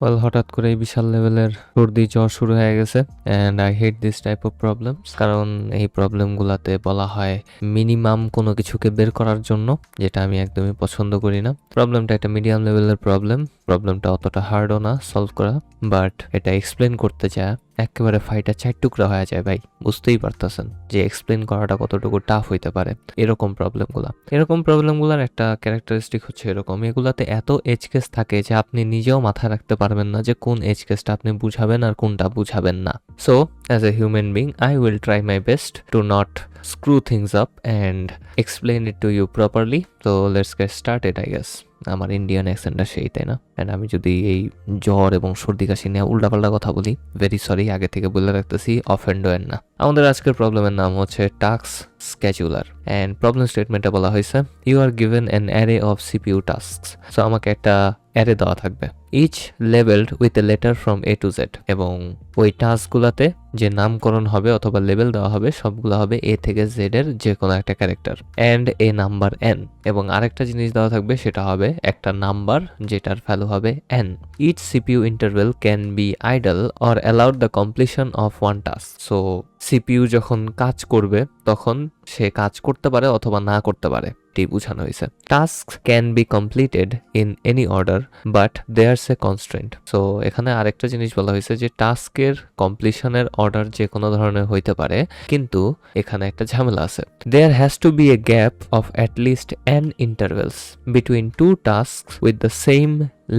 Well হঠাৎ করে এই বিশাল লেভেলের সর্দি জ্বর শুরু হয়ে গেছে and I hate this type of problems কারণ এই প্রবলেমগুলোতে বলা হয় মিনিমাম কোনো কিছুকে বের করার জন্য, যেটা আমি একদমই পছন্দ করি না। প্রবলেমটা একটা মিডিয়াম লেভেলের প্রবলেম প্রবলেমটা অতটা হার্ডও না সলভ করা বাট এটা এক্সপ্লেন করতে চায়। একেবারে ফাইটা চার টুকরা হয়ে যায় ভাই বুঝতেই পারতেছেন যে এক্সপ্লেন করাটা কতটুকু টাফ হইতে পারে এরকম প্রবলেমগুলো এরকম প্রবলেমগুলোর একটা ক্যারেক্টারিস্টিক হচ্ছে এরকম এগুলাতে এত এজ কেস থাকে যে আপনি নিজেও মাথায় রাখতে পারবেন না যে কোন এজ কেসটা আপনি বুঝাবেন আর কোনটা বুঝাবেন না so as a human being I will try my best to not screw things up and explain it to you properly. So let's get started, I guess. আমার ইন্ডিয়ান অ্যাকসেন্টটা সেই, তাই না? অ্যান্ড আমি যদি এই জ্বর এবং সর্দি কাশি নিয়ে উল্টাপাল্টা কথা বলি ভেরি সরি আগে থেকে বলে রাখতেছি অফেন্ড ওয়েন না। আমাদের আজকের প্রবলেমের নাম হচ্ছে টাস্ক স্ক্যাচুলার অ্যান্ড প্রবলেম স্টেটমেন্টে বলা হয়েছে you are given an array of CPU task so আমাকে একটা অ্যারে দেওয়া থাকবে। Each labelled with a letter from A to Z এবং ওই টাস্কগুলোতে যে নামকরণ হবে অথবা লেভেল দেওয়া হবে, সবগুলো হবে এ থেকে জেড এর যে কোনো একটা character and a number N এবং আরেকটা জিনিস দেওয়া থাকবে, সেটা হবে একটা নাম্বার যেটার ভ্যালু হবে N each CPU interval can be idle or allowed the completion of one task so CPU যখন কাজ করবে, তখন সে কাজ করতে পারে অথবা না করতে পারে এটি বোঝানো হয়েছে। Task can be completed in any order but there's a constraint so এখানে আরেকটা জিনিস বলা হয়েছে যে টাস্কের কমপ্লিশনের অর্ডার যে কোনো ধরনের হইতে পারে, কিন্তু এখানে একটা ঝামেলা আছে। There has to be a gap of at least N intervals between two task with the same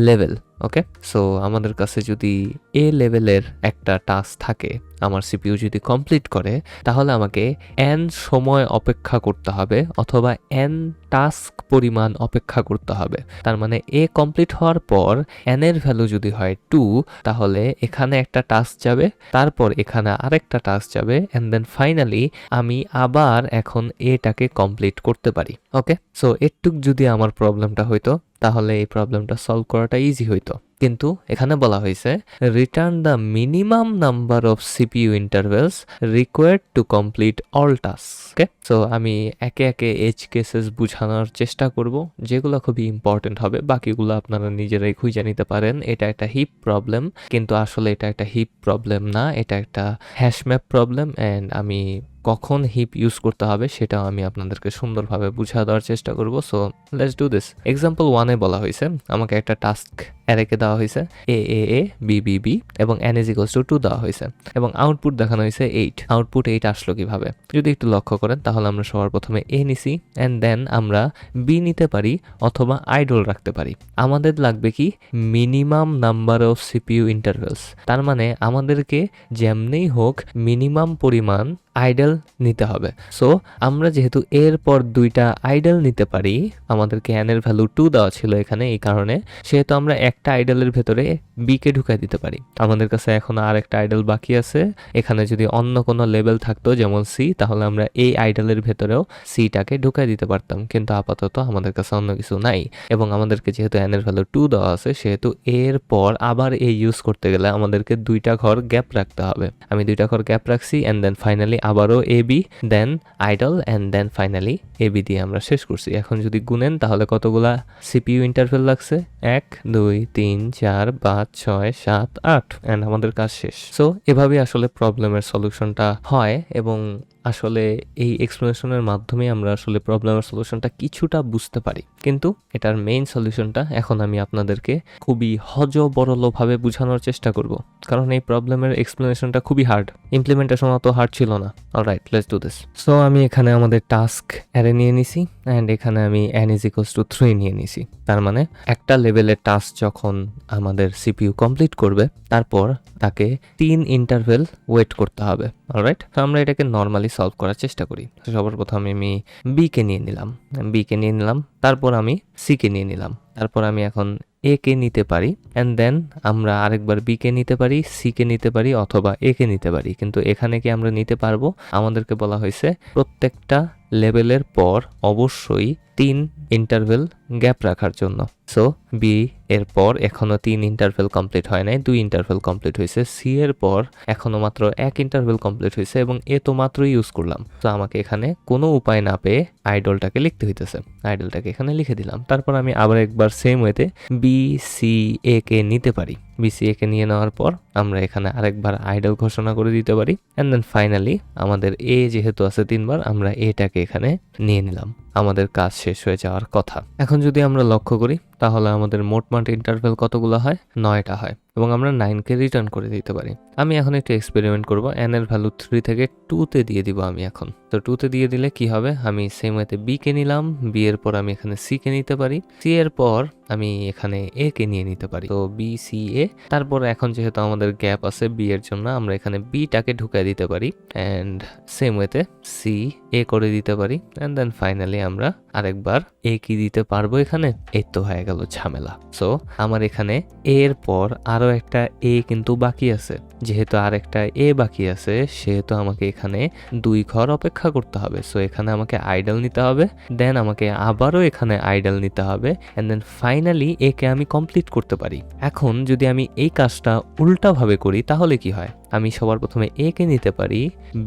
level okay so আমাদের কাছে যদি এ লেভেলের একটা টাস্ক থাকে, আমার সিপিইউ যদি কমপ্লিট করে, তাহলে আমাকে এন সময় অপেক্ষা করতে হবে অথবা এন টাস্ক পরিমাণ অপেক্ষা করতে হবে। তার মানে এ কমপ্লিট হওয়ার পর এন এর ভ্যালু যদি হয় টু তাহলে এখানে একটা টাস্ক যাবে, তারপর এখানে আরেকটা টাস্ক যাবে অ্যান্ড দেন ফাইনালি আমি আবার এখন এটাকে কমপ্লিট করতে পারি। ওকে সো এটুক যদি আমার প্রবলেমটা হইতো তাহলে এই প্রবলেমটা সলভ করাটা ইজি হইতো। কিন্তু এখানে বলা হয়েছে return the minimum number of CPU intervals required to complete all task so আমি একে একে এজ কেসেস বুঝানোর চেষ্টা করব, যেগুলো খুবই ইম্পর্টেন্ট হবে, বাকিগুলো আপনারা নিজেরাই খুঁজে নিতে পারেন। এটা একটা হিপ প্রবলেম কিন্তু আসলে এটা একটা হিপ প্রবলেম না, এটা একটা হ্যাশম্যাপ প্রবলেম অ্যান্ড আমি কখন হিপ ইউজ করতে হবে সেটাও আমি আপনাদেরকে সুন্দরভাবে বুঝা দেওয়ার চেষ্টা করব। So let's do this example ওয়ানে বলা হয়েছে, আমাকে একটা টাস্ক অ্যারেকে দেওয়া হয়েছে A A A B B B এবং N is equals to two দেওয়া হয়েছে। এবং আউটপুট দেখানো হয়েছে এইট আউটপুট এইট আসলো কীভাবে? যদি একটু লক্ষ্য করেন, তাহলে আমরা সবার প্রথমে এ নিছি অ্যান্ড দেন আমরা বি নিতে পারি অথবা আইডল রাখতে পারি। আমাদের লাগবে কি? Minimum number of CPU intervals তার মানে আমাদেরকে যেমনেই হোক মিনিমাম পরিমাণ আইডল নিতে হবে। সো আমরা যেহেতু এর পর দুইটা আইডল নিতে পারি, আমাদেরকে এর ভ্যালু টু দেওয়া ছিল এখানে, এই কারণে। সেহেতু আমরা একটা আইডলের ভেতরে বিকে ঢুকাই দিতে পারি। আমাদের কাছে এখন আর একটা আইডল বাকি আছে। এখানে যদি অন্য কোনো লেভেল থাকতো, যেমন সি তাহলে আমরা এই আইডলের ভেতরেও সিটাকে ঢুকাই দিতে পারতাম। কিন্তু আপাতত আমাদের কাছে অন্য কিছু নাই। এবং আমাদেরকে যেহেতু এন এর ভ্যালু টু দেওয়া আছে, সেহেতু এর পর আবার এই ইউজ করতে গেলে আমাদেরকে দুইটা ঘর গ্যাপ রাখতে হবে। আমি দুইটা ঘর গ্যাপ রাখছি অ্যান্ড দেন ফাইনালি আবারও A B then idle and then finally A B দিয়ে আমরা শেষ করছি। এখন যদি গুনেন, তাহলে কতগুলা সিপিইউ ইন্টারভেল লাগছে? এক, দুই তিন, চার, পাঁচ, ছয়, সাত, আট অ্যান্ড আমাদের কাজ শেষ। সো এভাবে আসলে প্রবলেমের সলিউশনটা হয় এবং আসলে এই এক্সপ্লেনেশনের মাধ্যমে আমরা আসলে প্রবলেমের সলিউশনটা কিছুটা বুঝতে পারি। কিন্তু এটার মেইন সলিউশনটা এখন আমি আপনাদেরকে খুবই হজ বরলভাবে বোঝানোর চেষ্টা করব। কারণ এই প্রবলেমের এক্সপ্লেনেশনটা খুবই হার্ড ইমপ্লিমেন্টেশন অত হার্ড ছিল না। Alright let's do this so আমি এখানে আমাদের টাস্ক অ্যারে নিয়ে নিছি অ্যান্ড এখানে আমি N is equals to three নিয়ে নিছি। তার মানে একটা লেভেলের টাস্ক যখন আমাদের সিপিইউ কমপ্লিট করবে, তারপর তাকে তিন ইন্টারভেল ওয়েট করতে হবে। অলরাইট তো আমরা এটাকে নর্মালি সলভ করার চেষ্টা করি। সবার প্রথমে আমি বি কে নিয়ে নিলাম। বি কে নিয়ে নিলাম, তারপর আমি সি কে নিয়ে নিলাম। তারপর আমি এখন এ কে নিতে পারি অ্যান্ড দেন আমরা আরেকবার বি কে নিতে পারি সি কে নিতে পারি, অথবা এ কে নিতে পারি। কিন্তু এখানে কি আমরা নিতে পারব? আমাদেরকে বলা হয়েছে, প্রত্যেকটা লেভেলের পর অবশ্যই তিন ইন্টারভেল গ্যাপ রাখার জন্য। সো বি এর পর এখনও তিন ইন্টারভেল কমপ্লিট হয় নাই, দুই ইন্টারভেল কমপ্লিট হয়েছে সি এর পর এখনও মাত্র এক ইন্টারভেল কমপ্লিট হয়েছে এবং এ তো মাত্র ইউজ করলাম। তো আমাকে এখানে কোনো উপায় না পেয়ে আইডলটাকে লিখতে হইতেছে। আইডলটাকে এখানে লিখে দিলাম। তারপর আমি আবার একবার সেম ওয়েতে বি সি এ কে নিতে পারি। বিসিএ কে নিয়ে নেওয়ার পর আমরা এখানে আরেকবার আইডল ঘোষণা করে দিতে পারি। অ্যান্ড দেন ফাইনালি আমাদের এ যেহেতু আছে তিনবার, আমরা এটাকে এখানে নিয়ে নিলাম। আমাদের কাজ শেষ হয়ে যাওয়ার কথা। এখন যদি আমরা লক্ষ্য করি, তাহলে আমাদের মোটমাট ইন্টারভেল কতগুলো হয়? নয়টা হয়। এবং আমরা নাইনকে রিটার্ন করে দিতে পারি। আমি এখন একটু এক্সপেরিমেন্ট করব। এন এর ভ্যালু থ্রি থেকে টুতে দিয়ে দিব আমি এখন। তো টুতে দিয়ে দিলে কি হবে? আমি সেম ওয়েতে বি কে নিলাম। বি এর পর আমি এখানে সি কে নিতে পারি। সি এর পর আমি এখানে এ কে নিয়ে নিতে পারি। তো বি সি এ তারপর এখন যেহেতু আমাদের গ্যাপ আছে বি এর জন্য, আমরা এখানে বিটাকে ঢুকাই দিতে পারি। অ্যান্ড সেম ওয়েতে সি এ করে দিতে পারি। অ্যান্ড দেন ফাইনালি আমরা আরেকবার, এ কি দিতে পারব এখানে? এই তো হয়ে গেল ঝামেলা। সো আমার এখানে এর পর আরও একটা এ কিন্তু বাকি আছে। যেহেতু আর একটা এ বাকি আছে, সেহেতু আমাকে এখানে দুই ঘর অপেক্ষা করতে হবে। সো এখানে আমাকে আইডল নিতে হবে দেন আমাকে আবারও এখানে আইডল নিতে হবে অ্যান্ড দেন ফাইনালি একে আমি কমপ্লিট করতে পারি। এখন যদি আমি এই কাজটা উল্টাভাবে করি, তাহলে কি হয়? আমি সবার প্রথমে এ কে নিতে পারি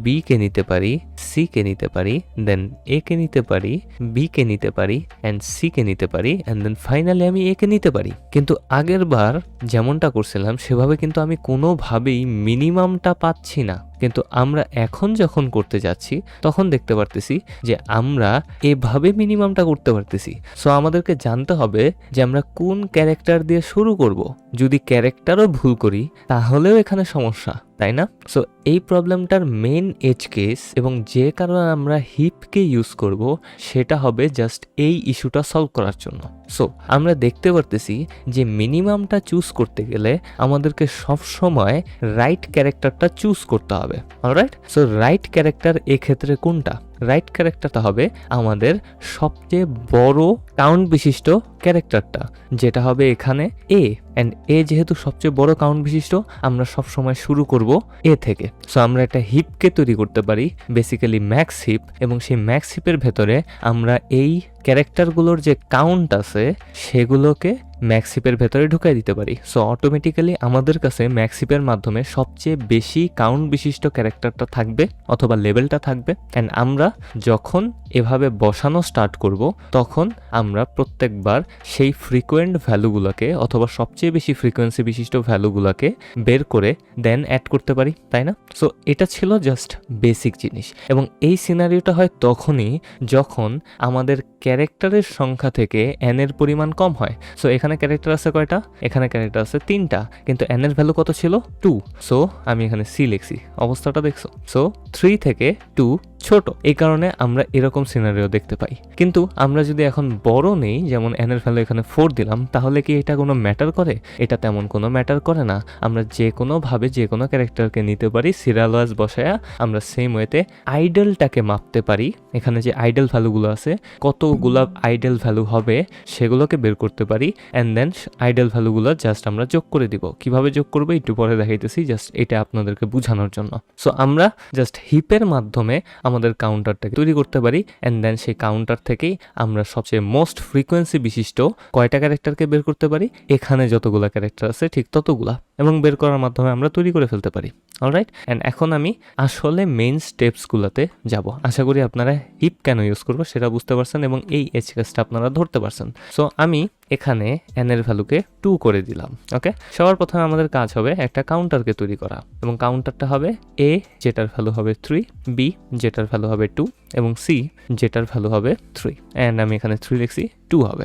বি কে নিতে পারি সি কে নিতে পারি দেন এ কে নিতে পারি বি কে নিতে পারি অ্যান্ড সি কে নিতে পারি অ্যান্ড দেন ফাইনালি আমি এ কে নিতে পারি। কিন্তু আগের বার যেমনটা করছিলাম, সেভাবে কিন্তু আমি কোনোভাবেই মিনিমামটা পাচ্ছি না। কিন্তু আমরা এখন যখন করতে যাচ্ছি, তখন দেখতে পারতেছি যে আমরা এভাবে মিনিমামটা করতে পারতেছি। সো আমাদেরকে জানতে হবে যে আমরা কোন ক্যারেক্টার দিয়ে শুরু করব। যদি ক্যারেক্টারও ভুল করি, তাহলেও এখানে সমস্যা, তাই না? সো এই প্রবলেমটার মেন এজ কেস এবং যে কারণে আমরা হিপকে ইউজ করব, সেটা হবে জাস্ট এই ইস্যুটা সলভ করার জন্য। সো আমরা দেখতে পারতেছি যে মিনিমামটা চুজ করতে গেলে আমাদেরকে সবসময় রাইট ক্যারেক্টারটা চুজ করতে হবে। অলরাইট সো রাইট ক্যারেক্টার এক্ষেত্রে কোনটা? রাইট ক্যারেক্টারটা হবে আমাদের সবচেয়ে বড় কাউন্ট বিশিষ্ট ক্যারেক্টারটা। যেটা হবে এখানে এ অ্যান্ড এ যেহেতু সবচেয়ে বড় কাউন্ট বিশিষ্ট, আমরা সব সময় শুরু করব এ থেকে। সো আমরা একটা হিপকে তৈরি করতে পারি বেসিক্যালি ম্যাক্স হিপ এবং সেই ম্যাক্স হিপের ভেতরে আমরা এই ক্যারেক্টারগুলোর যে কাউন্ট আছে, সেগুলোকে ম্যাক্সিপের ভেতরে ঢুকাই দিতে পারি। সো অটোমেটিক্যালি আমাদের কাছে ম্যাক্সিপের মাধ্যমে সবচেয়ে বেশি কাউন্ট বিশিষ্ট ক্যারেক্টারটা থাকবে, অথবা লেভেলটা থাকবে। অ্যান্ড আমরা যখন এভাবে বসানো স্টার্ট করব, তখন আমরা প্রত্যেকবার সেই ফ্রিকোয়েন্ট ভ্যালুগুলোকে অথবা সবচেয়ে বেশি ফ্রিকোয়েন্সি বিশিষ্ট ভ্যালুগুলোকে বের করে দেন অ্যাড করতে পারি, তাই না? সো এটা ছিল জাস্ট বেসিক জিনিস। এবং এই সিনারিওটা হয় তখনই যখন আমাদের ক্যারেক্টারের সংখ্যা থেকে এন এর পরিমাণ কম হয়। সো এখানে ক্যারেক্টার আছে কয়টা? এখানে ক্যারেক্টার আছে তিনটা। কিন্তু এন এর ভ্যালু কত ছিল? টু সো আমি এখানে সি লিখছি। অবস্থাটা দেখছ। সো থ্রি থেকে টু ছোট। এই কারণে আমরা এরকম সিনারিও দেখতে পাই। কিন্তু আমরা যদি এখন বড় নেই, যেমন এন এর ভ্যালু এখানে ফোর দিলাম, তাহলে কি এটা কোনো ম্যাটার করে? এটা তেমন কোনো ম্যাটার করে না। আমরা যে কোনোভাবে যে কোনো ক্যারেক্টারকে নিতে পারি সিরিয়াল ওয়াইজ বসায়া আমরা সেম ওয়েতে আইডলটাকে মাপতে পারি। এখানে যে আইডল ভ্যালুগুলো আছে, কতগুলা আইডল ভ্যালু হবে সেগুলোকে বের করতে পারি অ্যান্ড দেন আইডল ভ্যালুগুলো জাস্ট আমরা যোগ করে দিব। কীভাবে যোগ করব একটু পরে দেখাইতেছি জাস্ট এটা আপনাদেরকে বোঝানোর জন্য। সো আমরা জাস্ট হিপের মাধ্যমে আমাদের কাউন্টারটাকে তৈরি করতে পারি অ্যান্ড দেন সেই কাউন্টার থেকেই আমরা সবচেয়ে মোস্ট ফ্রিকোয়েন্সি বিশিষ্ট কয়টা ক্যারেক্টারকে বের করতে পারি? এখানে যতগুলা ক্যারেক্টার আছে, ঠিক ততগুলা। এবং বের করার মাধ্যমে আমরা তৈরি করে ফেলতে পারি। অলরাইট অ্যান্ড এখন আমি আসলে মেইন স্টেপসগুলোতে যাব। আশা করি আপনারা হিপ কেন ইউজ করব সেটা বুঝতে পারছেন এবং এই এজ কেসটা আপনারা ধরতে পারছেন। সো আমি এখানে এন এর ভ্যালুকে টু করে দিলাম ওকে সবার প্রথমে আমাদের কাজ হবে একটা কাউন্টারকে তৈরি করা। এবং কাউন্টারটা হবে এ যেটার ভ্যালু হবে থ্রি বি যেটার ভ্যালু হবে টু এবং সি যেটার ভ্যালু হবে থ্রি অ্যান্ড আমি এখানে থ্রি লিখছি। টু হবে।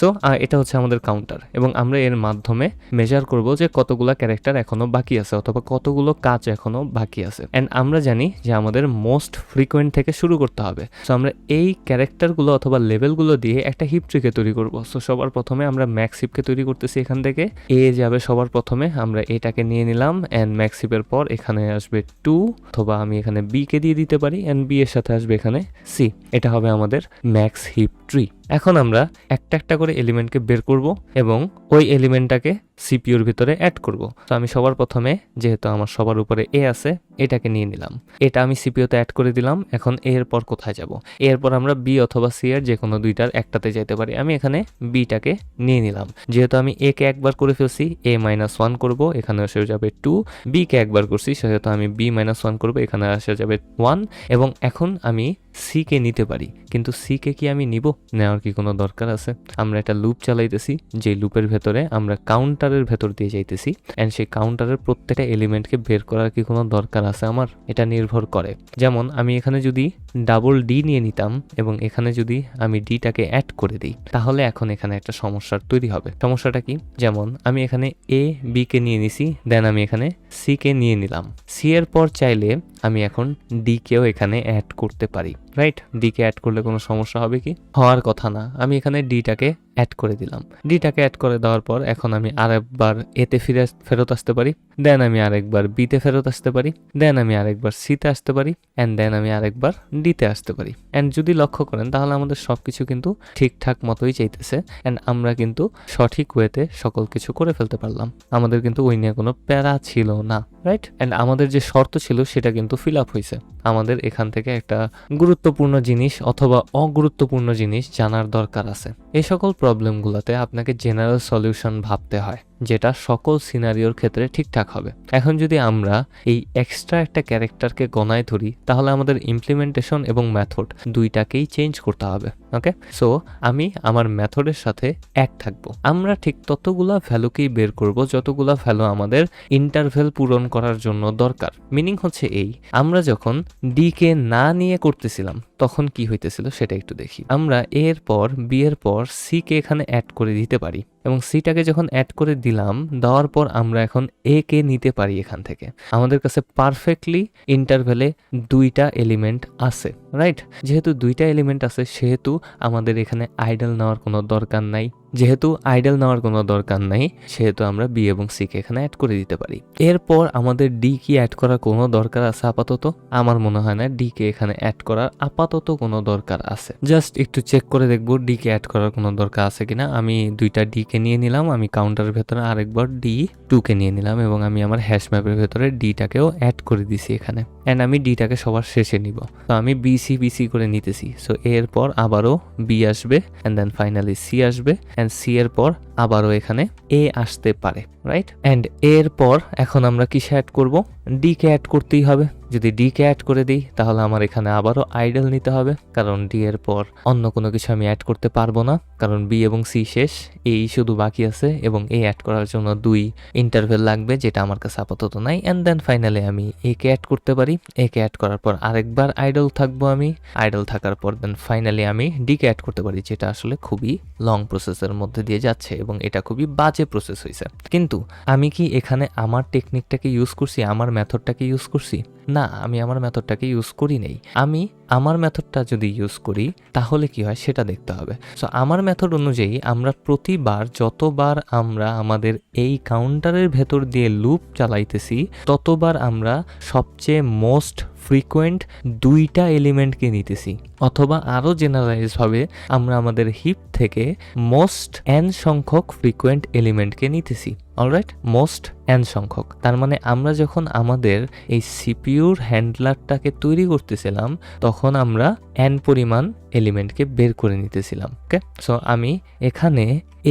সো এটা হচ্ছে আমাদের কাউন্টার এবং আমরা এর মাধ্যমে মেজার করব যে কতগুলো ক্যারেক্টার এখনও বাকি আছে অথবা কতগুলো কাজ এখনও বাকি আছে। অ্যান্ড আমরা জানি যে আমাদের মোস্ট ফ্রিকোয়েন্ট থেকে শুরু করতে হবে। সো আমরা এই ক্যারেক্টারগুলো অথবা লেভেলগুলো দিয়ে একটা হিপট্রিকে তৈরি করব। সো সবার প্রথমে আমরা ম্যাক্স হিপকে তৈরি করতেছি এখান থেকে। এ যাবে সবার প্রথমে, আমরা এটাকে নিয়ে নিলাম অ্যান্ড ম্যাক্স হিপের পর এখানে আসবে টু অথবা আমি এখানে বি কে দিয়ে দিতে পারি অ্যান্ড বি এর সাথে আসবে এখানে সি এটা হবে আমাদের ম্যাক্স হিপ ট্রি এখন আমরা একটা একটা করে এলিমেন্টকে বের করব এবং ওই এলিমেন্টটাকে সিপিউর ভিতরে অ্যাড করব। তো আমি সবার প্রথমে, যেহেতু আমার সবার উপরে এ আছে, এটাকে নিয়ে নিলাম। এটা আমি সিপিওতে অ্যাড করে দিলাম। এখন এর পর কোথায় যাব? এরপর আমরা বি অথবা সি এর যে কোনো দুইটার একটাতে যেতে পারি। আমি এখানে বিটাকে নিয়ে নিলাম। যেহেতু আমি এ কে একবার করে ফেলছি এ মাইনাস ওয়ান করব, এখানে এসে যাবে টু বি কে একবার করছি, সেহেতু আমি বি মাইনাস ওয়ান করব, এখানে আসে যাবে ওয়ান এবং এখন আমি সি কে নিতে পারি, কিন্তু সি কে কি আমি নিব? নেওয়ার কি কোনো দরকার আছে? আমরা একটা লুপ চালাইতেছি যে লুপের ভেতরে আমরা কাউন্টারের ভেতর দিয়ে যাইতেছি অ্যান্ড সেই কাউন্টারের প্রত্যেকটা এলিমেন্টকে বের করার কি কোনো দরকার আছে আমার? এটা নির্ভর করে। যেমন, আমি এখানে যদি ডাবল ডি নিয়ে নিতাম, এবং এখানে যদি আমি ডিটাকে অ্যাড করে দিই, তাহলে এখন এখানে একটা সমস্যার তৈরি হবে। সমস্যাটা কি? যেমন, আমি এখানে এ বি কে নিয়ে নিছি দেন আমি এখানে সি কে নিয়ে নিলাম। সি এর পর চাইলে আমি এখন ডি কেও এখানে অ্যাড করতে পারি। রাইট ডি কে অ্যাড করলে কোনো সমস্যা হবে কি? হওয়ার কথা না। আমি এখানে ডিটাকে অ্যাড করে দিলাম। ডিটাকে অ্যাড করে দেওয়ার পর এখন আমি আরেকবার এতে ফিরে ফেরত আসতে পারি। দেন আমি আরেকবার বিতে ফেরত আসতে পারি। দেন আমি আরেকবার সিতে আসতে পারি। অ্যান্ড দেন আমি আরেকবার ডিতে আসতে পারি। অ্যান্ড যদি লক্ষ্য করেন, তাহলে আমাদের সব কিছু কিন্তু ঠিকঠাক মতোই চাইতেছে। অ্যান্ড আমরা কিন্তু সঠিক ওয়েতে সকল কিছু করে ফেলতে পারলাম। আমাদের কিন্তু ওই নিয়ে কোনো প্যারা ছিল না। রাইট অ্যান্ড আমাদের যে শর্ত ছিল, সেটা কিন্তু ফিল আপ হয়েছে আমাদের এখান থেকে একটা গুরুত্বপূর্ণ জিনিস অথবা অগুরুত্বপূর্ণ জিনিস জানার দরকার আছে। এই সকল প্রবলেমগুলোতে আপনাকে জেনারেল সলিউশন ভাবতে হয়। যেটা সকল সিনারিওর ক্ষেত্রে ঠিকঠাক হবে। এখন যদি আমরা এই এক্সট্রা একটা ক্যারেক্টারকে গণায় ধরি, তাহলে আমাদের ইমপ্লিমেন্টেশন এবং মেথড দুইটাকেই চেঞ্জ করতে হবে ওকে সো আমি আমার মেথডের সাথে এক থাকব। আমরা ঠিক ততগুলা ভ্যালুকেই বের করব যতগুলা ভ্যালু আমাদের ইন্টারভেল পূরণ করার জন্য দরকার। মিনিং হচ্ছে এই, আমরা যখন ডি কে না নিয়ে করতেছিলাম তখন কি হইতেছিল সেটা একটু দেখি। আমরা এর পর বি এর পর সি কে এখানে অ্যাড করে দিতে পারি এবং সিটাকে যখন অ্যাড করে দিলাম, দেওয়ার পর আমরা এখন এ কে নিতে পারি এখান থেকে। আমাদের কাছে পারফেক্টলি ইন্টারভেলে দুইটা এলিমেন্ট আছে। রাইট যেহেতু দুইটা এলিমেন্ট আছে, সেহেতু আমাদের এখানে আইডল নেওয়ার কোনো দরকার নাই। যেহেতু আইডল নেওয়ার কোনো দরকার নাই, সেহেতু আমরা বি এবং সিকে এখানে অ্যাড করে দিতে পারি। এরপর আমাদের ডি কি অ্যাড করার কোনো দরকার আছে আপাতত? আমার মনে হয় না ডি কে এখানে অ্যাড করার আপাতত কোনো দরকার আছে। জাস্ট একটু চেক করে দেখব ডি কে অ্যাড করার কোনো দরকার আছে কিনা। আমি দুইটা ডি কে নিয়ে নিলাম, আমি কাউন্টারের ভেতরে আরেকবার ডি টু কে নিয়ে নিলাম এবং আমি আমার হ্যাশ ম্যাপের ভেতরে ডিটাকেও অ্যাড করে দিছি এখানে। অ্যান্ড আমি ডিটাকে সবার শেষে নিব। তো আমি বিসি বিসি করে নিতেছি। সো এর পর আবারও বি আসবে অ্যান্ড দেন ফাইনালি সি আসবে অ্যান্ড সি এর পর আবারও এখানে এ আসতে পারে রাইট অ্যান্ড এর পর এখন আমরা কিসে অ্যাড করব? ডি কে অ্যাড করতেই হবে। যদি ডি কে অ্যাড করে দিই, তাহলে আমার এখানে আবারও আইডল নিতে হবে। কারণ ডি এর পর অন্য কোনো কিছু আমি অ্যাড করতে পারব না। কারণ বি এবং সি শেষ। এই শুধু বাকি আছে এবং এ অ্যাড করার জন্য দুই ইন্টারভেল লাগবে, যেটা আমার কাছে আপাতত নাই। অ্যান্ড দেন ফাইনালি আমি এ কে অ্যাড করতে পারি। এ কে অ্যাড করার পর আরেকবার আইডল থাকব আমি। আইডল থাকার পর দেন ফাইনালি আমি ডি কে অ্যাড করতে পারি, যেটা আসলে খুবই লং প্রসেসের মধ্যে দিয়ে যাচ্ছে। এবং এটা খুবই বাজে প্রসেস হয়েছে কিন্তু আমি কি এখানে আমার টেকনিকটাকে ইউজ করছি? আমার মেথডটাকে ইউজ করছি? না, আমি আমার মেথডটাকে ইউজ করি নেই আমি আমার মেথডটা যদি ইউজ করি, তাহলে কি হয়? সেটা দেখতে হবে। সো আমার মেথড অনুযায়ী আমরা প্রতিবার যতবার আমরা আমাদের এই কাউন্টারের ভেতর দিয়ে লুপ চালাইতেছি, ততবার আমরা সবচেয়ে মোস্ট ফ্রিকোয়েন্ট দুইটা এলিমেন্টকে নিতেছি। অথবা আরও জেনারেলাইজভাবে আমরা আমাদের হিপ থেকে মোস্ট এন সংখ্যক ফ্রিকোয়েন্ট এলিমেন্টকে নিতেছি। অলরাইট মোস্ট এন সংখ্যক। তার মানে আমরা যখন আমাদের এই সিপিউর হ্যান্ডলারটাকে তৈরি করতেছিলাম, তখন আমরা এন পরিমাণ এলিমেন্টকে বের করে নিতেছিলাম ওকে সো আমি এখানে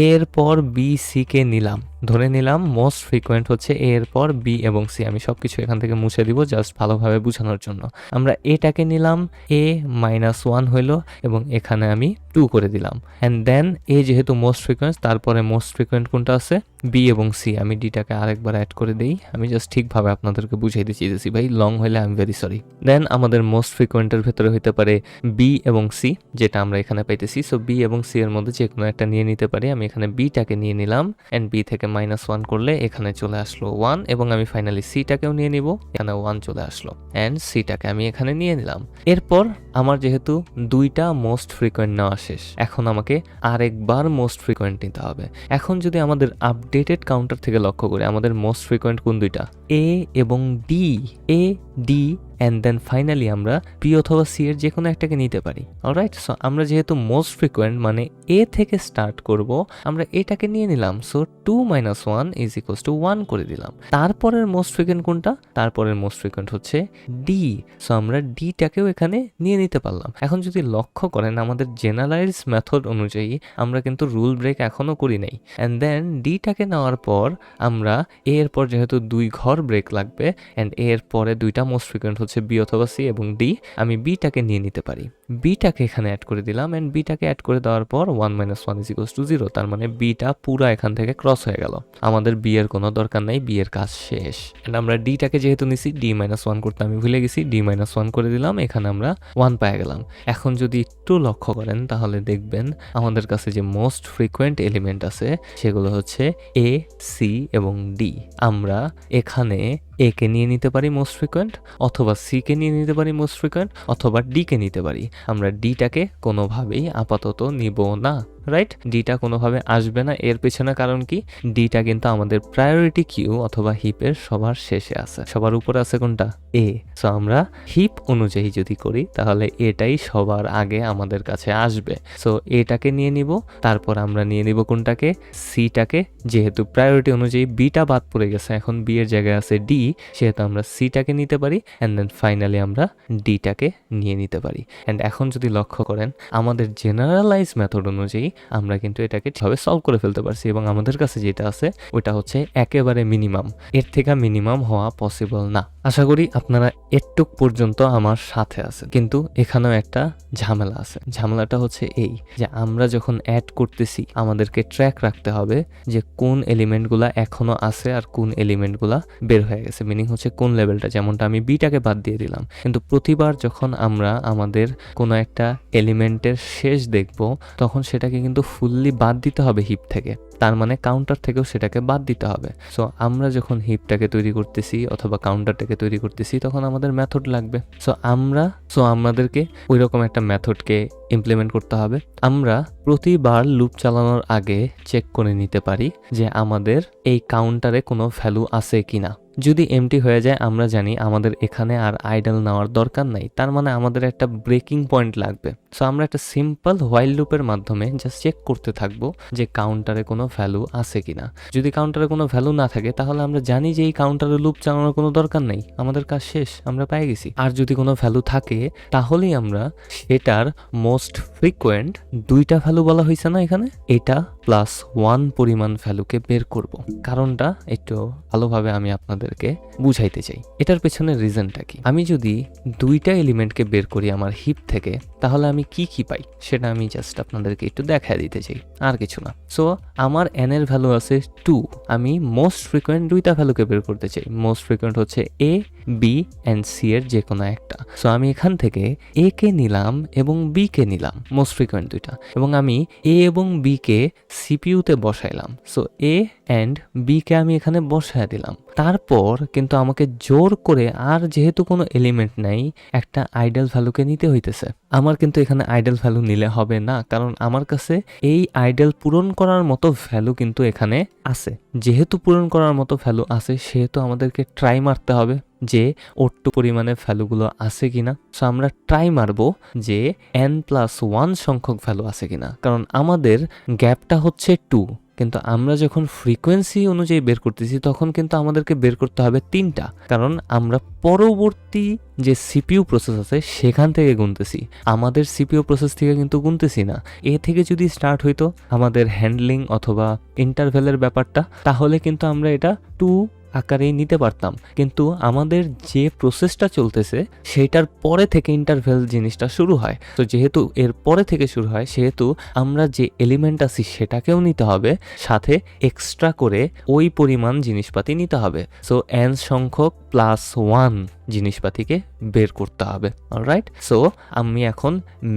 এর পর বি সি কে নিলাম। ধরে নিলাম মোস্ট ফ্রিকোয়েন্ট হচ্ছে এর পর বি এবং সি আমি সব কিছু এখান থেকে মুছে দিব জাস্ট ভালোভাবে বোঝানোর জন্য। আমরা এটাকে নিলাম এ মাইনাস ওয়ান হইল এবং এখানে আমি টু করে দিলাম। অ্যান্ড দেন এ যেহেতু মোস্ট ফ্রিকোয়েন্ট তারপরে মোস্ট ফ্রিকোয়েন্ট কোনটা আছে? বি এবং সি আমি ডিটাকে আরেকবার অ্যাড করে দিই। আমি জাস্ট ঠিকভাবে আপনাদেরকে বুঝাইতে চাইতেছি ভাই লং হইলে I am very sorry then আমাদের মোস্ট ফ্রিকোয়েন্টের ভেতরে হইতে পারে বি এবং সি যেটা আমরা এখানে পাইতেছি। সো বি এবং সি এর মধ্যে যে কোনো একটা নিয়ে নিতে পারি। আমি এখানে বিটাকে নিয়ে নিলাম অ্যান্ড বি থেকে মাইনাস ওয়ান করলে এখানে চলে আসলো ওয়ান এবং আমি ফাইনালি সিটাকেও নিয়ে নিব। এখানে ওয়ান চলে আসলো অ্যান্ড সিটাকে আমি এখানে নিয়ে নিলাম। এরপর আমার যেহেতু দুইটা মোস্ট ফ্রিকোয়েন্ট নেওয়া শেষ, এখন আমাকে আরেকবার মোস্ট ফ্রিকোয়েন্ট নিতে হবে। এখন যদি আমাদের আপডেটেড কাউন্টার থেকে লক্ষ্য করি, আমাদের মোস্ট ফ্রিকোয়েন্ট কোন দুইটা? এ এবং D A D and then finally আমরা বি অথবা সি এর যে কোনো একটাকে নিতে পারি অলরাইট সো আমরা যেহেতু মোস্ট ফ্রিকোয়েন্ট মানে এ থেকে স্টার্ট করব, আমরা এটাকে নিয়ে নিলাম so two minus one is equals to one করে দিলাম। তারপরের মোস্ট ফ্রিকোয়েন্ট কোনটা? তারপরের মোস্ট ফ্রিকোয়েন্ট হচ্ছে ডি সো আমরা ডিটাকেও এখানে নিয়ে নিতে পারলাম। এখন যদি লক্ষ্য করেন, আমাদের জেনারেলাইজ মেথড অনুযায়ী আমরা কিন্তু রুল ব্রেক এখনও করি নাই। অ্যান্ড দেন ডিটাকে নেওয়ার পর আমরা এর পর যেহেতু দুই ঘর ব্রেক লাগবে অ্যান্ড এর পরে দুইটা মোস্ট ফ্রিকোয়েন্ট হচ্ছে বি অথবা সি এবং ডি আমি বিটাকে নিয়ে নিতে পারি। বিটাকে এখানে অ্যাড করে দিলাম অ্যান্ড বিটাকে অ্যাড করে দেওয়ার পর one minus one is to zero তার মানে বিটা পুরো এখান থেকে ক্রস হয়ে গেল। আমাদের বি এর কোনো দরকার নাই বি এর কাজ শেষ। অ্যান্ড আমরা ডিটাকে যেহেতু নিছি ডি মাইনাস ওয়ান করতে আমি ভুলে গেছি ডি মাইনাস ওয়ান করে দিলাম, এখানে আমরা ওয়ান পেয়ে গেলাম। এখন যদি একটু লক্ষ্য করেন, তাহলে দেখবেন আমাদের কাছে যে মোস্ট ফ্রিকোয়েন্ট এলিমেন্ট আছে, সেগুলো হচ্ছে এ সি এবং ডি আমরা এখানে aneh এ কে নিয়ে নিতে পারি মোস্ট ফ্রিকোয়েন্ট অথবা সি কে নিয়ে নিতে পারি মোস্ট ফ্রিকোয়েন্ট অথবা ডি কে নিতে পারি। আমরা ডিটাকে কোনোভাবেই আপাতত নিব না রাইট ডিটা কোনোভাবে আসবে না। এর পেছনে কারণ কি? ডিটা কিন্তু আমাদের প্রায়োরিটি কিউ অথবা হিপের সবার শেষে আছে। সবার উপরে আছে কোনটা? এ সো আমরা হিপ অনুযায়ী যদি করি, তাহলে এটাই সবার আগে আমাদের কাছে আসবে। সো এটাকে নিয়ে নিব, তারপর আমরা নিয়ে নিব কোনটাকে? সিটাকে যেহেতু প্রায়োরিটি অনুযায়ী বিটা বাদ পড়ে গেছে, এখন বি এর জায়গায় আছে ডি সেহেতু আমরা সিটাকে নিতে পারি অ্যান্ড দেন ফাইনালি আমরা ডিটাকে নিয়ে নিতে পারি। অ্যান্ড এখন যদি লক্ষ্য করেন, আমাদের জেনারেলাইজ মেথড অনুযায়ী আমরা কিন্তু এটাকে ঠিকভাবে সলভ করে ফেলতে পারছি, এবং আমাদের কাছে যেটা আছে, ওটা হচ্ছে একেবারে মিনিমাম এর থেকে মিনিমাম হওয়া পসিবল না। আশা করি আপনারা এটুক পর্যন্ত আমার সাথে আছেন। কিন্তু এখানেও একটা ঝামেলা আছে। ঝামেলাটা হচ্ছে এই, যে আমরা যখন অ্যাড করতেছি, আমাদেরকে ট্র্যাক রাখতে হবে যে কোন এলিমেন্টগুলা এখনও আছে আর কোন এলিমেন্টগুলা বের হয়ে গেছে। মিনিং হচ্ছে কোন লেভেলটা যেমনটা আমি বিটাকে বাদ দিয়ে দিলাম। কিন্তু প্রতিবার যখন আমরা আমাদের কোনো একটা এলিমেন্টের শেষ দেখব, তখন সেটাকে কিন্তু ফুললি বাদ দিতে হবে হিপ থেকে। তার মানে কাউন্টার থেকেও সেটাকে বাদ দিতে হবে। সো আমরা যখন হিপটাকে তৈরি করতেছি অথবা কাউন্টারটাকে তৈরি করতেছি, তখন আমাদের মেথড লাগবে। সো আমরা সো আমাদেরকে ওই রকম একটা মেথডকে ইমপ্লিমেন্ট করতে হবে। আমরা প্রতিবার লুপ চালানোর আগে চেক করে নিতে পারি যে আমাদের এই কাউন্টারে কোনো ভ্যালু আছে কিনা। যদি এমটি হয়ে যায়, আমরা জানি আমাদের এখানে আর আইডল নেওয়ার দরকার নাই। তার মানে আমাদের একটা ব্রেকিং পয়েন্ট লাগবে। সো আমরা একটা সিম্পল হোয়াইল লুপের মাধ্যমে জাস্ট চেক করতে থাকব যে কাউন্টারে কোনো ভ্যালু আছে কিনা। যদি কাউন্টারে কোনো ভ্যালু না থাকে, তাহলে আমরা জানি যে এই কাউন্টারে লুপ চালানোর কোনো দরকার নেই। আমাদের কাজ শেষ, আমরা পেয়ে গেছি। আর যদি কোনো ভ্যালু থাকে, তাহলেই আমরা সেটার মোস্ট ফ্রিকোয়েন্ট দুইটা ভ্যালু বলা হয়েছে না এখানে? এটা প্লাস ওয়ান পরিমাণ ভ্যালুকে বের করব। কারণটা একটু ভালোভাবে আমি আপনাদেরকে বুঝাইতে চাই। এটার পেছনে রিজনটা কি? আমি যদি দুইটা এলিমেন্টকে বের করি আমার হিপ থেকে, তাহলে আমি কি কি পাই সেটা আমি জাস্ট আপনাদেরকে একটু দেখা দিতে চাই, আর কিছু না। সো আমার এন এর ভ্যালু আছে টু আমি মোস্ট ফ্রিকোয়েন্ট দুইটা ভ্যালুকে বের করতে চাই। মোস্ট ফ্রিকোয়েন্ট হচ্ছে এ বি অ্যান্ড সি এর যে কোনো একটা। সো আমি এখান থেকে এ কে নিলাম এবং বি কে নিলাম মোস্ট ফ্রিকোয়েন্ট দুইটা। এবং আমি এ এবং বি কে সিপিইউতে বসাইলাম। সো এ অ্যান্ড বি কে আমি এখানে বসায় দিলাম। তারপর কিন্তু আমাকে জোর করে আর যেহেতু কোনো এলিমেন্ট নাই, একটা আইডল ভ্যালুকে নিতে হইতেছে। আমার কিন্তু এখানে আইডল ভ্যালু নিলে হবে না, কারণ আমার কাছে এই আইডল পূরণ করার মতো ভ্যালু কিন্তু এখানে আছে। যেহেতু পূরণ করার মতো ভ্যালু আছে, সেহেতু আমাদেরকে ট্রাই মারতে হবে। যে ওট্টু পরিমাণে ভ্যালুগুলো আছে কিনা। সো আমরা ট্রাই মারবো যে এন প্লাস ওয়ান সংখ্যক ভ্যালু আছে কিনা। কারণ আমাদের গ্যাপটা হচ্ছে টু কিন্তু আমরা যখন ফ্রিকোয়েন্সি অনুযায়ী বের করতেছি, তখন কিন্তু আমাদেরকে বের করতে হবে তিনটা। কারণ আমরা পরবর্তী যে সিপিইউ প্রসেস আছে, সেখান থেকে গুনতেছি। আমাদের সিপিইউ প্রসেস থেকে কিন্তু গুনতেছি না। এ থেকে যদি স্টার্ট হইতো আমাদের হ্যান্ডলিং অথবা ইন্টারভেলের ব্যাপারটা, তাহলে কিন্তু আমরা এটা টু আকারেই নিতে পারতাম। কিন্তু আমাদের যে প্রসেসটা চলতেছে সেটার পরে থেকে ইন্টারভেল জিনিসটা শুরু হয়। তো যেহেতু এর পরে থেকে শুরু হয়, সেহেতু আমরা যে এলিমেন্ট আছি, সেটাকেও নিতে হবে। সাথে এক্সট্রা করে ওই পরিমাণ জিনিসপাতি নিতে হবে। সো অ্যান সংখ্যক প্লাস ওয়ান জিনিসপাতিকে বের করতে হবে রাইট সো আমি এখন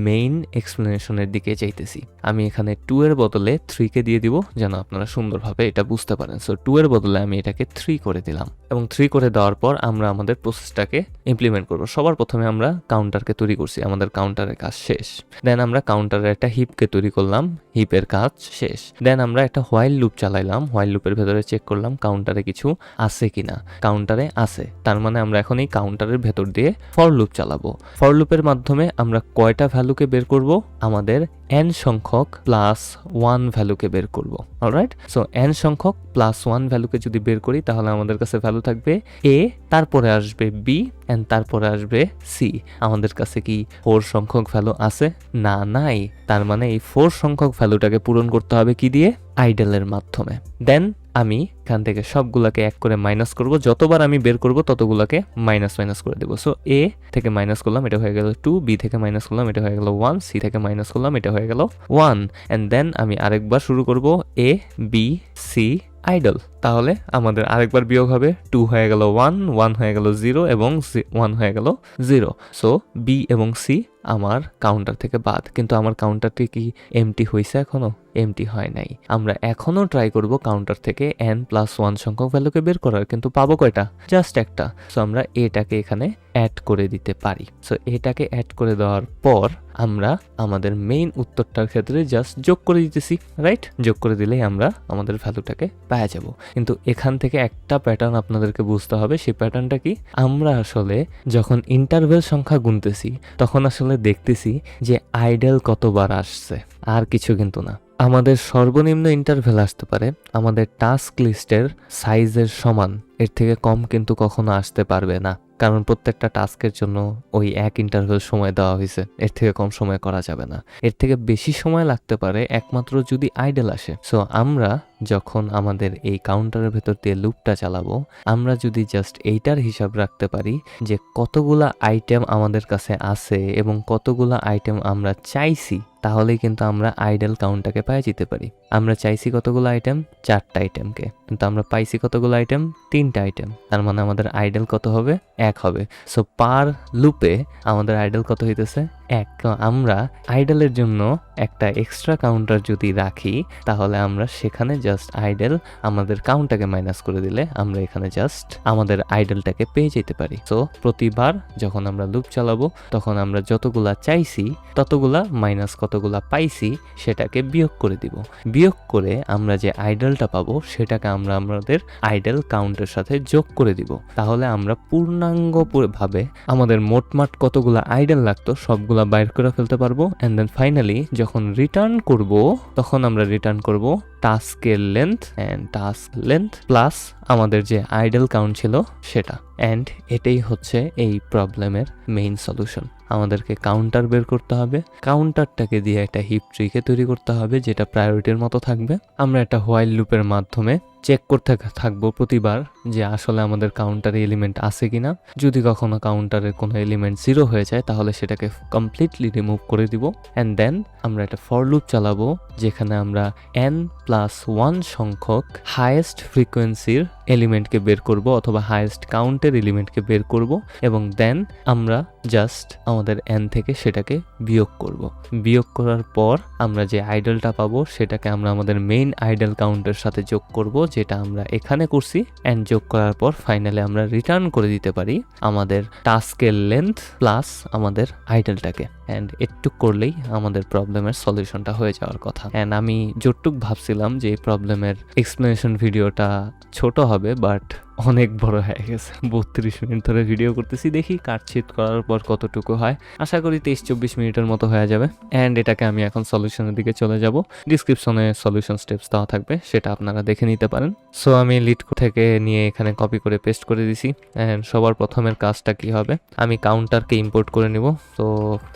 মেইন এক্সপ্লেনেশনের দিকে যাইতেছি। আমি এখানে টু এর বদলে থ্রিকে দিয়ে দিব, যেন আপনারা সুন্দরভাবে এটা বুঝতে পারেন। সো টু এর বদলে আমি এটাকে থ্রি করে দিলাম। এবং থ্রি করে দেওয়ার পর আমরা আমাদের প্রসেসটাকে ইমপ্লিমেন্ট করব। সবার প্রথমে আমরা কাউন্টারকে তৈরি করছি, আমাদের কাউন্টারের কাজ শেষ। দেন আমরা কাউন্টারের একটা হিপকে তৈরি করলাম হিপের কাজ শেষ। দেন আমরা একটা হোয়াইল লুপ চালাইলাম হোয়াইল লুপের ভেতরে চেক করলাম কাউন্টারে কিছু আছে কিনা। কাউন্টারে আছে, তার মানে আমরা এখন এই কাউন্টারের ভেতর দিয়ে ফর লুপ চালাবো। ফর লুপের মাধ্যমে আমরা কয়টা ভ্যালুকে বের করব? আমাদের এন সংখ্যক প্লাস ওয়ান ভ্যালুকে বের করব অলরাইট সো এন সংখ্যক প্লাস ওয়ান ভ্যালুকে যদি বের করি, তাহলে আমাদের কাছে ভ্যালু থাকবে এ তারপরে আসবে বি অ্যান্ড তারপরে আসবে সি আমাদের কাছে কি ফোর সংখ্যক ভ্যালু আছে? না, নাই। তার মানে এই ফোর সংখ্যক ভ্যালুটাকে পূরণ করতে হবে কি দিয়ে? আইডেলের মাধ্যমে। দেন আমি এখান থেকে সবগুলোকে এক করে মাইনাস করব। যতবার আমি বের করব, ততগুলাকে মাইনাস মাইনাস করে দেবো। সো এ থেকে মাইনাস করলাম, এটা হয়ে গেল টু বি থেকে মাইনাস করলাম, এটা হয়ে গেল ওয়ান সি থেকে মাইনাস করলাম, এটা হয়ে গেল ওয়ান অ্যান্ড দেন আমি আরেকবার শুরু করব এ বি সি আইডল তাহলে আমাদের আরেকবার বিয়োগ হবে। টু হয়ে গেল ওয়ান ওয়ান হয়ে গেল জিরো এবং ওয়ান হয়ে গেল জিরো সো বি এবং সি আমার কাউন্টার থেকে বাদ। কিন্তু আমার কাউন্টারটি কি এমটি হয়েছে এখনও? এমটি হয় নাই। আমরা এখনও ট্রাই করব কাউন্টার থেকে এন প্লাস ওয়ান সংখ্যক ভ্যালুকে বের করার, কিন্তু পাবো কয়টা? জাস্ট একটা। সো আমরা এটাকে এখানে অ্যাড করে দিতে পারি। সো এটাকে অ্যাড করে দেওয়ার পর আমরা আমাদের মেইন উত্তরটার ক্ষেত্রে জাস্ট যোগ করে দিতেছি রাইট যোগ করে দিলেই আমরা আমাদের ভ্যালুটাকে পাওয়া যাব। কিন্তু এখান থেকে একটা প্যাটার্ন আপনাদেরকে বুঝতে হবে, সেই প্যাটার্নটা কি? আমরা আসলে যখন ইন্টারভেল সংখ্যা গুনতেছি, তখন আসলে দেখতেছি যে আইডেল কতবার আসছে। আর কিছু কিন্তু না। আমাদের সর্বনিম্ন ইন্টারভেল আসতে পারে আমাদের টাস্ক লিস্টের সাইজের সমান। এর থেকে কম কিন্তু কখনো আসতে পারবে না। কারণ প্রত্যেকটা টাস্কের জন্য ওই এক ইন্টারভেল সময় দেওয়া হয়েছে। এর থেকে কম সময় করা যাবে না। এর থেকে বেশি সময় লাগতে পারে একমাত্র যদি আইডেল আসে। সো আমরা যখন আমাদের এই কাউন্টারের ভেতর দিয়ে লুপটা চালাবো, আমরা যদি জাস্ট এইটার হিসাব রাখতে পারি যে কতগুলা আইটেম আমাদের কাছে আছে এবং কতগুলা আইটেম আমরা চাইছি, তাহলেই কিন্তু আমরা আইডেল কাউন্টটাকে পাই যেতে পারি। আমরা চাইছি কতগুলো আইটেম চারটা আইটেমকে কিন্তু আমরা পাইছি কতগুলো আইটেম তিনটা আইটেম তার মানে আমাদের আইডেল কত হবে? এক হবে। সো পার লুপে আমাদের আইডেল কত হইতেছে? এক, তো আমরা আইডেলের জন্য একটা এক্সট্রা কাউন্টার যদি রাখি, তাহলে আমরা সেখানে জাস্ট আইডেল আমাদের কাউন্টটাকে মাইনাস করে দিলে আমরা এখানে জাস্ট আমাদের আইডেলটাকে পেয়ে যেতে পারি। সো প্রতিবার যখন আমরা লুপ চালাবো, তখন আমরা যতগুলা চাইছি, ততগুলা মাইনাস কতগুলা পাইছি, সেটাকে বিয়োগ করে দিব। বিয়োগ করে আমরা যে আইডেলটা পাবো, সেটাকে আমরা আমাদের আইডেল কাউন্টের সাথে যোগ করে দিব। তাহলে আমরা পূর্ণাঙ্গভাবে পুরো ভাবে আমাদের মোটমাট কতগুলা আইডল লাগতো, সবগুলা বাইর করে ফেলতে পারব। অ্যান্ড দেন ফাইনালি যখন রিটার্ন করব, তখন আমরা রিটার্ন করব টাস্কের length and task length plus আমাদের যে আইডল কাউন্ট ছিল সেটা। অ্যান্ড এটাই হচ্ছে এই প্রবলেমের মেইন সলিউশন আমাদেরকে কাউন্টার বের করতে হবে। কাউন্টারটাকে দিয়ে একটা হিপ ট্রিকে তৈরি করতে হবে, যেটা প্রায়োরিটির মতো থাকবে। আমরা একটা হোয়াইল লুপের মাধ্যমে চেক করতে থাকব প্রতিবার যে আসলে আমাদের কাউন্টারে এলিমেন্ট আছে কিনা। যদি কখনো কাউন্টারের কোনো এলিমেন্ট জিরো হয়ে যায়, তাহলে সেটাকে কমপ্লিটলি রিমুভ করে দিব। অ্যান্ড দেন আমরা একটা ফর লুপ চালাবো, যেখানে আমরা এন প্লাস ওয়ান সংখ্যক হায়েস্ট ফ্রিকোয়েন্সির এলিমেন্টকে বের করব অথবা হায়েস্ট কাউন্টের এলিমেন্টকে বের করব। এবং দেন আমরা জাস্ট আমাদের এন থেকে সেটাকে বিয়োগ করব। বিয়োগ করার পর আমরা যে আইডলটা পাবো, সেটাকে আমরা আমাদের মেইন আইডল কাউন্টের সাথে যোগ করব যেটা আমরা এখানে করছি অ্যান্ড যোগ করার পর ফাইনালে আমরা রিটার্ন করে দিতে পারি আমাদের টাস্কের লেন্থ প্লাস আমাদের আইডলটাকে অ্যান্ড একটু করলেই আমাদের প্রবলেমের সলিউশনটা হয়ে যাওয়ার কথা। অ্যান্ড আমি যতটুক ভাবছিলাম যে এই প্রবলেমের এক্সপ্লেনেশন ভিডিওটা ছোট হবে বাট অনেক বড় হয়ে গেছে। বত্রিশ মিনিট ধরে ভিডিও করতেছি, দেখি কাটছিট করার পর কতটুকু হয়। আশা করি তেইশ চব্বিশ মিনিটের মতো হয়ে যাবে। অ্যান্ড এটাকে আমি এখন সলিউশনের দিকে চলে যাব। ডিসক্রিপশনে সলিউশন স্টেপস দেওয়া থাকবে, সেটা আপনারা দেখে নিতে পারেন। সো আমি লিড থেকে নিয়ে এখানে কপি করে পেস্ট করে দিছি। অ্যান্ড সবার প্রথমের কাজটা কি হবে? আমি কাউন্টারকে ইম্পোর্ট করে নিব। তো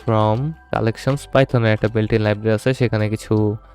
ফ্রম from কালেকশনস পাইথনের একটা বিল্টিন লাইব্রেরি আছে, সেখানে কিছু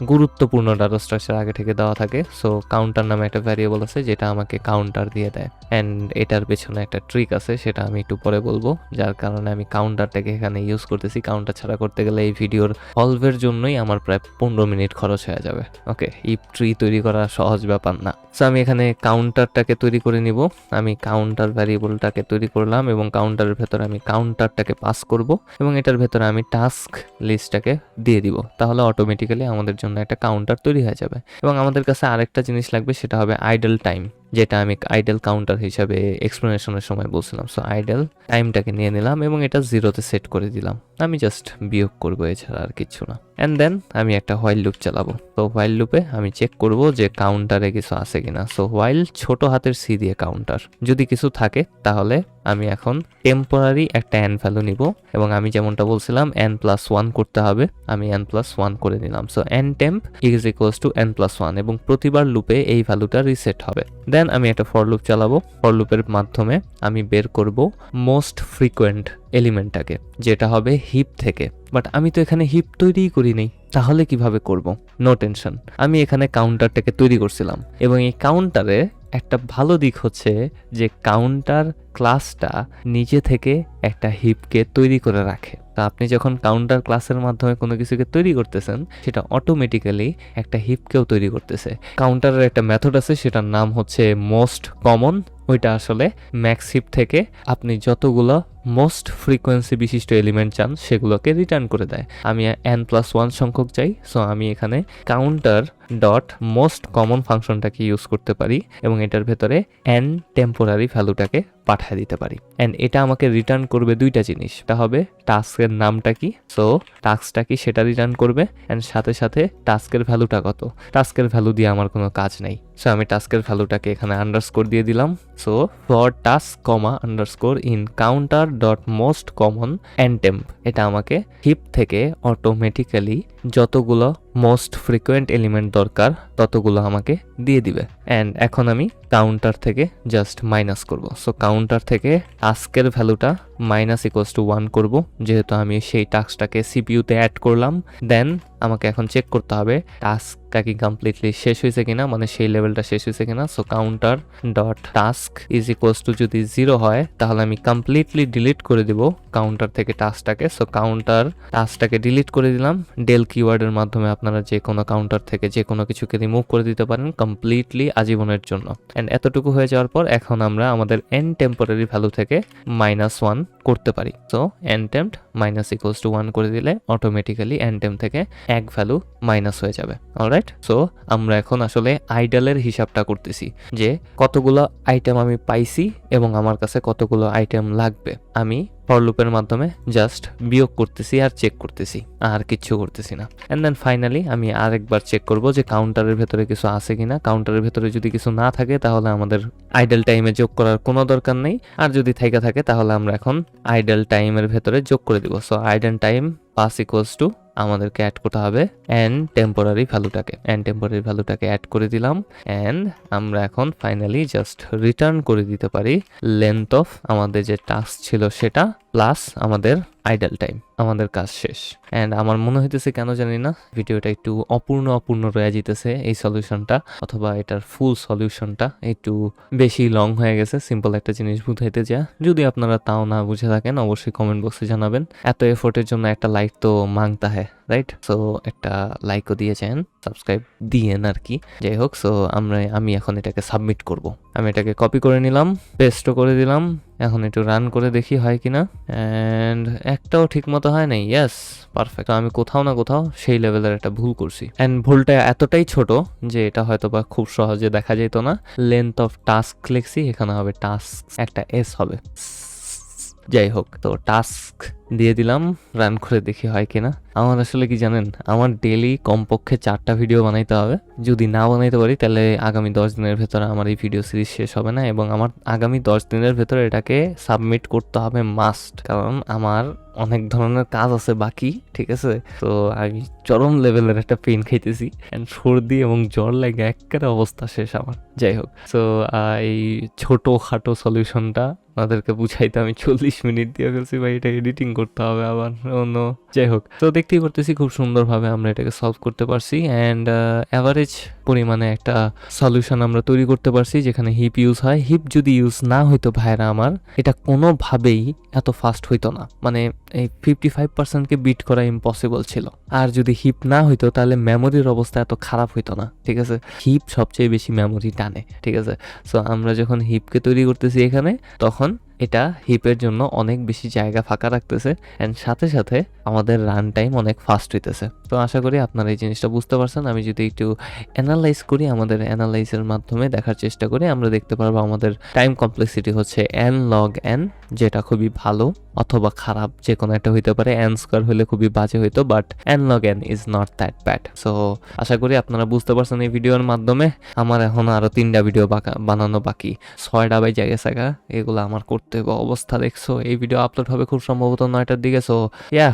গুরুত্বপূর্ণ ডাটা স্ট্রাকচার আগে থেকে দেওয়া থাকে। সো কাউন্টার নামে একটা ভ্যারিয়েবল আছে, যেটা আমাকে কাউন্টার দিয়ে দেয়। অ্যান্ড এটার পেছনে একটা ট্রিক আছে, সেটা আমি একটু পরে বলব। যার কারণে আমি কাউন্টারটাকে এখানে ইউজ করতেছি। কাউন্টার ছাড়া করতে গেলে এই ভিডিওর সলভের জন্যই আমার প্রায় পনেরো মিনিট খরচ হয়ে যাবে। ওকে ইপ ট্রি তৈরি করা সহজ ব্যাপার না। সো আমি এখানে কাউন্টারটাকে তৈরি করে নিব। আমি কাউন্টার ভ্যারিয়েবলটাকে তৈরি করলাম এবং কাউন্টারের ভেতরে আমি কাউন্টারটাকে পাস করব। এবং এটার ভেতরে আমি টাস্ক লিস্টটাকে দিয়ে দিব। তাহলে অটোমেটিক্যালি আমাদের জন্য একটা কাউন্টার তৈরি হয়ে যাবে। এবং আমাদের কাছে আরেকটা জিনিস লাগবে, সেটা হবে আইডল টাইম যেটা আমি আইডেল কাউন্টার হিসাবে এক্সপ্লেনেশনের সময় বলছিলাম। সো আইডেল টাইমটাকে নিয়ে নিলাম এবং এটা জিরোতে সেট করে দিলাম। আমি জাস্ট বিয়োগ করব, এছাড়া আর কিছু না। অ্যান্ড দেন আমি একটা হোয়াইল লুপ চালাবো। তো হোয়াইল লুপে আমি চেক করব যে কাউন্টারে কিছু আছে কিনা। সো হোয়াইল ছোট হাতের সি দিয়ে কাউন্টার যদি কিছু থাকে, তাহলে আমি এখন টেম্পোরারি একটা অ্যান ভ্যালু নিব এবং আমি যেমনটা বলছিলাম এন প্লাস ওয়ান করতে হবে। আমি এন প্লাস ওয়ান করে নিলাম। So N temp is equals to N plus one এবং প্রতিবার লুপে এই ভ্যালুটা রিসেট হবে। দেন আমি একটা ফর লুপ চালাবো। ফর লুপের মাধ্যমে আমি বের করব মোস্ট ফ্রিকোয়েন্ট এলিমেন্টটাকে যেটা হবে হিপ থেকে। বাট আমি তো এখানে হিপ তৈরিই করিনি, তাহলে কীভাবে করব? নো টেনশন আমি এখানে কাউন্টারটাকে তৈরি করছিলাম। এবং এই কাউন্টারে একটা ভালো দিক হচ্ছে যে কাউন্টার ক্লাসটা নিজে থেকে একটা হিপকে তৈরি করে রাখে। তা আপনি যখন কাউন্টার ক্লাসের মাধ্যমে কোনো কিছুকে তৈরি করতেছেন, সেটা অটোমেটিক্যালি একটা হিপকেও তৈরি করতেছে। কাউন্টারের একটা মেথড আছে, সেটার নাম হচ্ছে মোস্ট কমন ওইটা আসলে ম্যাক্স হিপ থেকে আপনি যতগুলো মোস্ট ফ্রিকোয়েন্সি বিশিষ্ট এলিমেন্ট চান, সেগুলোকে রিটার্ন করে দেয়। আমি এন প্লাস ওয়ান সংখ্যক চাই সো আমি এখানে কাউন্টার ডট মোস্ট কমন ফাংশনটাকে ইউজ করতে পারি এবং এটার ভেতরে এন টেম্পোরারি ভ্যালুটাকে পাঠিয়ে দিতে পারি। অ্যান্ড এটা আমাকে রিটার্ন করবে দুইটা জিনিস। এটা হবে টাস্কের নামটা কি সো টাস্কটা কি সেটা রিটার্ন করবে অ্যান্ড সাথে সাথে টাস্কের ভ্যালুটা কত। টাস্কের ভ্যালু দিয়ে আমার কোনো কাজ নেই। সো আমি টাস্কের ভ্যালুটাকে এখানে আন্ডারস্কোর দিয়ে দিলাম so for task comma underscore in counter dot most common N temp এটা আমাকে হিপ থেকে অটোমেটিক্যালি যতগুলো মোস্ট ফ্রিকোয়েন্ট এলিমেন্ট দরকার, ততগুলো আমাকে দিয়ে দিবে। অ্যান্ড এখন আমি কাউন্টার থেকে জাস্ট মাইনাস করব। সো কাউন্টার থেকে টাস্কের ভ্যালুটা মাইনাস ইকোয়াস টু ওয়ান করব। যেহেতু আমি সেই টাস্কটাকে সিপিইউতে অ্যাড করলাম দেন আমাকে এখন চেক করতে হবে টাস্কটা কি কমপ্লিটলি শেষ হয়েছে কিনা মানে সেই লেভেলটা শেষ হয়েছে কিনা। So counter dot task is equals to যদি জিরো হয়, তাহলে আমি কমপ্লিটলি ডিলিট করে দিব কাউন্টার থেকে টাস্কটাকে সো কাউন্টার টাস্কটাকে ডিলিট করে দিলাম। ডেল কিওয়ার্ডের মাধ্যমে আপনারা যে কোনো কাউন্টার থেকে যে কোনো কিছুকে রিমুভ করে দিতে পারেন কমপ্লিটলি আজীবনের জন্য। অ্যান্ড এতটুকু হয়ে যাওয়ার পর এখন আমরা আমাদের এন টেম্পোরারি ভ্যালু থেকে মাইনাস ওয়ান করতে পারি। So n temp minus equals to one করে দিলে অটোমেটিক্যালি টেম্প থেকে এক ভ্যালু মাইনাস হয়ে যাবে। অলরাইট সো আমরা এখন আসলে আইডালের হিসাবটা করতেছি যে কতগুলো আইটেম আমি পাইছি এবং আমার কাছে কতগুলো আইটেম লাগবে। আমি ফর লুপের মাধ্যমে জাস্ট বিয়োগ করতেছি আর চেক করতেছি, আর কিচ্ছু করতেছি না। অ্যান্ড দেন ফাইনালি আমি আরেকবার চেক করব যে কাউন্টারের ভেতরে কিছু আছে কিনা। কাউন্টারের ভেতরে যদি কিছু না থাকে, তাহলে আমাদের আইডল টাইমে যোগ করার কোনো দরকার নেই। আর যদি থেকে থাকে, তাহলে আমরা এখন আইডল টাইমের ভেতরে যোগ করে দিব। So idle time plus equals to আমাদেরকে অ্যাড করতে হবে অ্যান্ড টেম্পোরারি ভ্যালুটাকে অ্যান্ড টেম্পোরারি ভ্যালুটাকে অ্যাড করে দিলাম অ্যান্ড আমরা এখন ফাইনালি জাস্ট রিটার্ন করে দিতে পারি লেন্থ অফ আমাদের যে টাস্ক ছিল সেটা প্লাস আমাদের আইডল টাইম আমাদের কাজ শেষ। অ্যান্ড আমার মনে হইতেছে কেন জানি না, ভিডিওটা একটু অপূর্ণ অপূর্ণ রয়ে যেতেছে এই সলিউশনটা অথবা এটার ফুল সলিউশনটা একটু বেশি লং হয়ে গেছে সিম্পল একটা জিনিস বুঝাইতে যা যদি আপনারা তাও না বুঝে থাকেন, অবশ্যই কমেন্ট বক্সে জানাবেন। এত এফোর্টের জন্য একটা লাইক তো মাংতা হ্যাঁ রাইট সো একটা লাইকও দিয়েছেন সাবস্ক্রাইব দিয়েন আর কি যাই হোক সো আমরা, আমি এখন এটাকে সাবমিট করব। আমি এটাকে কপি করে নিলাম পেস্টও করে দিলাম এখন একটু রান করে দেখি হয় কি না অ্যান্ড একটাও ঠিক মতো হয় নাই। ইয়াস পারফেক্ট আমি কোথাও না কোথাও সেই লেভেলের একটা ভুল করছি। অ্যান্ড ভুলটা এতটাই ছোট যে এটা হয়তো বা খুব সহজে দেখা যেত না। লেন্থ অফ টাস্ক লিখছি, এখানে হবে টাস্ক একটা এস হবে। যাই হোক তো টাস্ক দিয়ে দিলাম, রান করে দেখি হয় কিনা। আমার আসলে কি জানেন, আমার ডেলি কমপক্ষে চারটা ভিডিও বানাইতে হবে। যদি না বানাইতে পারি, তাহলে আগামী দশ দিনের ভেতরে আমার এই ভিডিও সিরিজ শেষ হবে না এবং আমার আগামী দশ দিনের ভেতরে এটাকে সাবমিট করতে হবে মাস্ট কারণ আমার অনেক ধরনের কাজ আছে বাকি, ঠিক আছে? তো আমি চরম লেভেলের একটা পেন খাইতেছি। অ্যান্ড সর্দি এবং জ্বর লাগে একেবারে অবস্থা শেষ আমার। যাই হোক সো এই ছোটো খাটো সলিউশনটা আপনাদেরকে বুঝাইতে আমি চল্লিশ মিনিট দিয়ে ফেলছি ভাই এটা এডিটিং করতে হবে আবার। অন্য যাই হোক, তো দেখতেই করতেছি খুব সুন্দরভাবে আমরা এটাকে সলভ করতে পারছি অ্যান্ড অ্যাভারেজ পরিমাণে একটা সলিউশন আমরা তৈরি করতে পারছি যেখানে হিপ ইউজ হয়। হিপ যদি ইউজ না হইতো ভাইরা আমার, এটা কোনোভাবেই এত ফাস্ট হইতো না। মানে এই ফিফটি ফাইভ পার্সেন্টকে বিট করা ইম্পসিবল ছিল। আর যদি হিপ না হইতো তাহলে মেমোরির অবস্থা এত খারাপ হইতো না, ঠিক আছে? হিপ সবচেয়ে বেশি মেমোরি টানে, ঠিক আছে? সো আমরা যখন হিপকে তৈরি করতেছি এখানে, তখন এটা হিপের জন্য অনেক বেশি জায়গা ফাঁকা রাখতেছে অ্যান্ড সাথে সাথে আমাদের রান টাইম অনেক ফাস্ট হইতেছে। তো আশা করি আপনারা এই জিনিসটা বুঝতে পারছেন। আমি যদি একটু অ্যানালাইজ করি আমাদের অ্যানালাইজের মাধ্যমে দেখার চেষ্টা করি, আমরা দেখতে পারব আমাদের টাইম কমপ্লেক্সিটি হচ্ছে এন লগ এন যেটা খুবই ভালো অথবা খারাপ যে কোনো একটা হইতে পারে। এন স্কোয়ার হলে খুবই বাজে হইতো but n log n is not that bad so আশা করি আপনারা বুঝতে পারছেন এই ভিডিওর মাধ্যমে। আমার এখন আরও তিনটা ভিডিও বানানো বাকি। ছয়টা বাই জায়গা সাগা এগুলো আমার করতে হবে অবস্থা দেখছ এই ভিডিও আপলোড হবে খুব সম্ভবত নয়টার দিকে সো ইয়া